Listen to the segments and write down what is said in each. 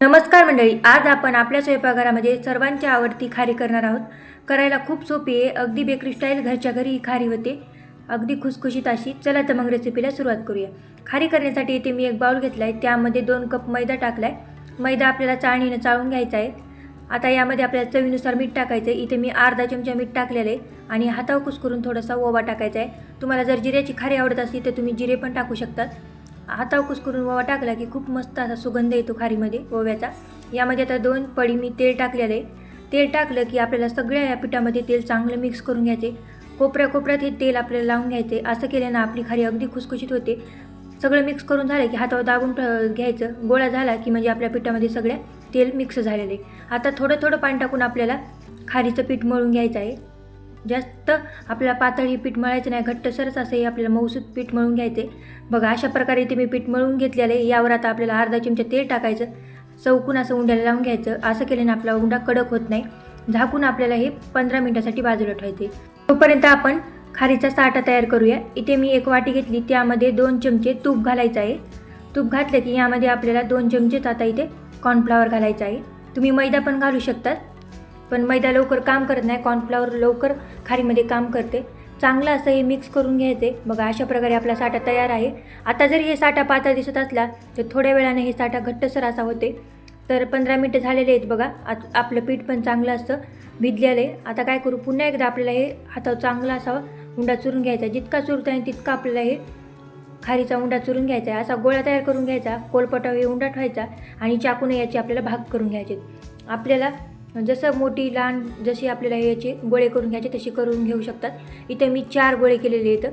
नमस्कार मंडळी आज आपण आपल्या स्वयंपाकघरामध्ये सर्वांच्या आवडती खारी करणार आहोत. करायला खूप सोपी आहे अगदी बेकरी स्टाईल घरच्या घरी ही खारी होते. अगदी खुसखुशीत अशी. चला तर मग रेसिपीला सुरुवात करूया. खारी करण्यासाठी इथे मी एक बाउल घेतला आहे त्यामध्ये दोन कप मैदा टाकला आहे मैदा आपल्याला चाळणीनं चाळून घ्यायचा आहे. आता यामध्ये आपल्याला चवीनुसार मीठ टाकायचं आहे इथे मी अर्धा चमचा मीठ टाकलेलं आहे आणि हातावर करून थोडासा ओवा टाकायचा आहे. तुम्हाला जर जिऱ्याची खारी आवडत असली तर तुम्ही जिरे पण टाकू शकतात हातावर करून ओवा टाकला की खूप मस्त असा सुगंध येतो खारीमध्ये ओव्याचा. यामध्ये आता दोन पडी मी तेल टाकलेलं आहे. तेल टाकलं की आपल्याला सगळ्या या पिठामध्ये तेल चांगलं मिक्स करून घ्यायचे. कोपऱ्या कोपऱ्यात हे तेल आपल्याला लावून घ्यायचे. असं केल्यानं आपली खारी अगदी खुसखुशीत होते. सगळं मिक्स करून झालं की हातावर दाबून घ्यायचं. गोळा झाला की म्हणजे आपल्या पिठामध्ये सगळ्या तेल मिक्स झालेलं. आहे आता थोडं थोडं पाणी टाकून आपल्याला खारीचं पीठ मळून घ्यायचं आहे. जास्त आपल्याला पातळ हे पीठ मळायचं नाही घट्टसरच असं हे आपल्याला मऊसूद पीठ मळून घ्यायचे. बघा अशा प्रकारे इथे मी पीठ मळून घेतलेलं आहे. यावर आता आपल्याला अर्धा चमचा तेल टाकायचं. चौकून असं उंड्याला लावून घ्यायचं. असं केल्याने आपला उंडा कडक होत नाही. झाकून आपल्याला हे पंधरा मिनटासाठी बाजूला ठेवायचे. तोपर्यंत आपण खारीचा साठा तयार करूया. इथे मी एक वाटी घेतली. त्यामध्ये दोन चमचे तूप घालायचं आहे. तूप घातलं की यामध्ये आपल्याला दोन चमचेच आता इथे कॉर्नफ्लावर घालायचं आहे. तुम्ही मैदा पण घालू शकतात. पण मैदा लवकर काम करत नाही कॉर्नफ्लावर लवकर खारीमध्ये काम करते. चांगलं असं हे मिक्स करून घ्यायचे. बघा अशा प्रकारे आपला साठा तयार आहे. आता जरी हे साठा पातळ दिसत असला तर थोड्या वेळाने हे साठा घट्टसर असा होते. तर पंधरा मिनटं झालेले आहेत बघा. आत आपलं पीठ पण चांगलं असतं भिजलेलं आहे. आता काय करू? पुन्हा एकदा आपल्याला हे हातावर चांगला असा उंडा चुरून घ्यायचा जितका चुरता येईल तितका आपल्याला हे खारीचा उंडा चुरून घ्यायचा आहे. असा गोळा तयार करून घ्यायचा. कोलपटावर हे उंडा ठेवायचा आणि चाकूने याचे आपल्याला भाग करून घ्यायचे. आपल्याला जसं मोठी लहान जशी आपल्याला याचे गोळे करून घ्यायचे तसे करून घेऊ शकतात. इथे मी चार गोळे केलेले आहेत.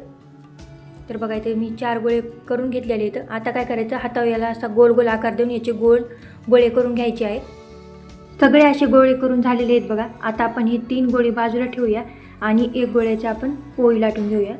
तर बघा इथे मी चार गोळे करून घेतलेले आहेत. आता काय करायचं? हातावर याला असा गोल गोल आकार देऊन याचे गोल गोळे करून घ्यायचे आहेत. सगळे असे गोळे करून झालेले आहेत बघा. आता आपण हे तीन गोळे बाजूला ठेवूया आणि एक गोळ्याच्या आपण पोळी लाटून घेऊया.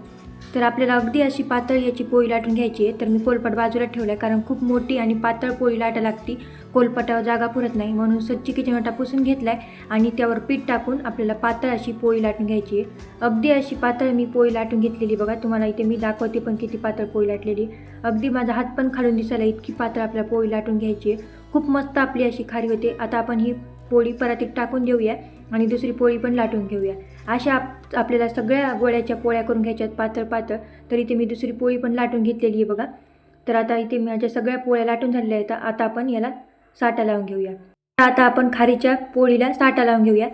तर आपल्याला अगदी अशी पातळ याची पोळी लाटून घ्यायची आहे. तर मी पोलपाट बाजूला ठेवला आहे कारण खूप मोठी आणि पातळ पोळी लाटा लागती. कोलपाटावर जागा पुरत नाही म्हणून स्वच्छ किचन वाटा पुसून घेतला आहे आणि त्यावर पीठ टाकून आपल्याला पातळ अशी पोळी लाटून घ्यायची आहे. अगदी अशी पातळ मी पोळी लाटून घेतलेली बघा तुम्हाला इथे मी दाखवते पण किती पातळ पोळी लाटलेली अगदी माझा हात पण खालून दिसायला इतकी पातळ आपल्याला पोळी लाटून घ्यायची आहे. खूप मस्त आपली अशी खारी होते. आता आपण ही पोळी परातीत टाकून देऊया आणि दुसरी पोळी पण लाटून घेऊया. अशा आप आपल्याला सगळ्या गोळ्याच्या पोळ्या करून घ्यायच्यात पातळ पातळ. तर इथे मी दुसरी पोळी पण लाटून घेतलेली आहे बघा. तर आता इथे माझ्या सगळ्या पोळ्या लाटून झालेल्या आहेत. आता आपण याला साठा लावून घेऊया. आता आपण खारीच्या पोळीला साठा लावून घेऊया.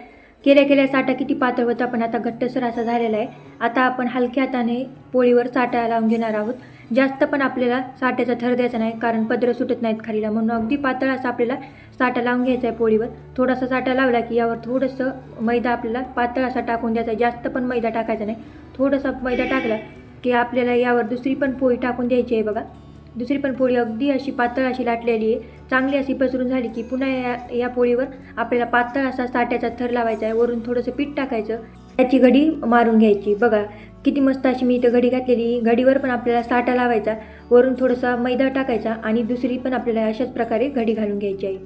केल्या केल्या साठा किती पातळ होता पण आता घट्टसर असा झालेला आहे. आता आपण हलक्या हाताने पोळीवर साठा लावून घेणार आहोत. जास्त पण आपल्याला साठ्याचा थर द्यायचा नाही कारण पदरं सुटत नाहीत खालीला. म्हणून अगदी पातळ असा आपल्याला साठा लावून घ्यायचा आहे पोळीवर. थोडासा साठा लावला की यावर थोडंसं मैदा आपल्याला पातळ असा टाकून द्यायचा आहे. जास्त पण मैदा टाकायचा नाही. थोडासा मैदा टाकला की आपल्याला यावर दुसरी पण पोळी टाकून द्यायची आहे बघा. दुसरी पण पोळी अगदी अशी पातळ अशी लाटलेली आहे. चांगली अशी पसरून झाली की पुन्हा या या पोळीवर आपल्याला पातळ असा साठ्याचा थर लावायचा आहे. वरून थोडंसं पीठ टाकायचं. त्याची घडी मारून घ्यायची. बघा किती मस्त अशी मी इथं घडी घातलेली घडीवर पण आपल्याला साठा लावायचा. वरून थोडासा मैदा टाकायचा आणि दुसरी पण आपल्याला अशाच प्रकारे घडी घालून घ्यायची आहे.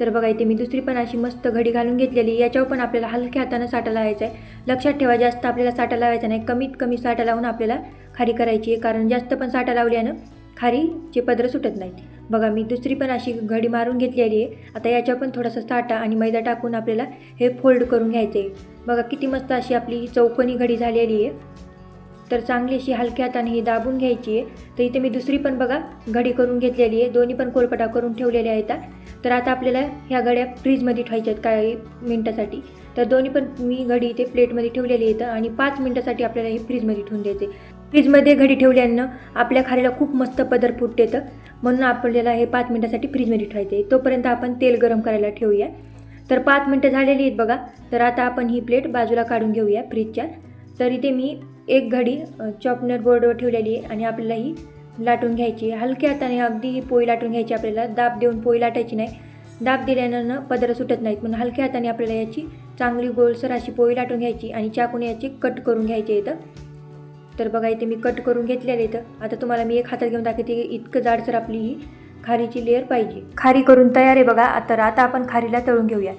तर बघा इथे मी दुसरी पण अशी मस्त घडी घालून घेतलेली याच्यावर पण आपल्याला हलक्या हातानं साठा लावायचा आहे. लक्षात ठेवा जास्त आपल्याला साठा लावायचा नाही. कमीत कमी साठा लावून आपल्याला खारी करायची आहे. कारण जास्त पण साठा लावल्यानं खारीचे पदरं सुटत नाहीत. बघा मी दुसरी पण अशी घडी मारून घेतलेली आहे. आता याच्यावर पण थोडासा साठा आणि मैदा टाकून आपल्याला हे फोल्ड करून घ्यायचं आहे बघा किती मस्त अशी आपली ही चौकोनी घडी झालेली आहे. तर चांगली अशी हलक्या हाताने ही दाबून घ्यायची आहे. तर इथे मी दुसरी पण बघा घडी करून घेतलेली आहे. दोन्ही पण कोलपटा करून ठेवलेल्या आहेत. तर आता आपल्याला ह्या घड्या फ्रीजमध्ये ठेवायच्या आहेत काही मिनटासाठी. तर दोन्ही पण मी घडी इथे प्लेटमध्ये ठेवलेली आहेत आणि पाच मिनटासाठी आपल्याला हे फ्रीजमध्ये ठेवून द्यायचे. फ्रीजमध्ये घडी ठेवल्यानं आपल्या खारीला खूप मस्त पदर फुटते येतं म्हणून आपल्याला हे पाच मिनटासाठी फ्रीजमध्ये ठेवायचे. आहे तोपर्यंत आपण तेल गरम करायला ठेवूया. तर पाच मिनटं झालेली आहेत बघा. तर आता आपण ही प्लेट बाजूला काढून घेऊया फ्रीजच्या. तर इथे मी एक घडी चॉपनर बोर्डवर ठेवलेली आहे आणि आपल्याला ही लाटून घ्यायची हलक्या हाताने अगदी ही पोळी लाटून घ्यायची आपल्याला. दाब देऊन पोळी लाटायची नाही. दाब दिल्यानं पदरं सुटत नाहीत. म्हणून हलक्या हाताने आपल्याला याची चांगली गोलसर अशी पोळी लाटून घ्यायची आणि चाकून याची कट करून घ्यायची इथं. तर बघा इथे मी कट करून घेतलेले इथं. आता तुम्हाला मी एक हातात घेऊन दाखवते इतकं जाडसर आपली ही खारीची लेअर पाहिजे. खारी करून तयार आहे बघा. तर आता आपण खारीला तळून घेऊया.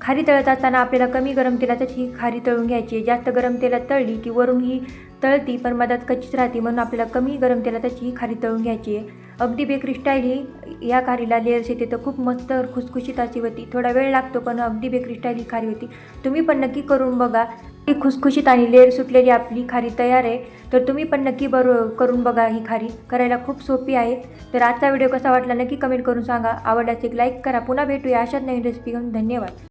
खारी तळत असताना आपल्याला कमी गरम तेलातच ही खारी तळून घ्यायची आहे. जास्त गरम तेलात तळली की वरून ही तळती पण मधात कच्चीच राहते म्हणून आपल्याला कमी गरम तेलातच ही खारी तळून घ्यायची आहे. अगदी बेकरी स्टाईल ही या खारीला लेअर्स येते तर खूप मस्त खुसखुशीत अशी होती. थोडा वेळ लागतो पण अगदी बेकरी स्टाईल ही खारी होती. तुम्ही पण नक्की करून बघा. ही खुसखुशीत आणि लेअर सुटलेली आपली खारी तयार आहे. तर तुम्ही पण नक्की बरो करून बघा ही खारी. करायला खूप सोपी आहे. तर आजचा व्हिडिओ कसा वाटला नक्की कमेंट करून सांगा. आवडल्यास एक लाईक करा. पुन्हा भेटूया अशाच नवीन रेसिपी घेऊन. धन्यवाद.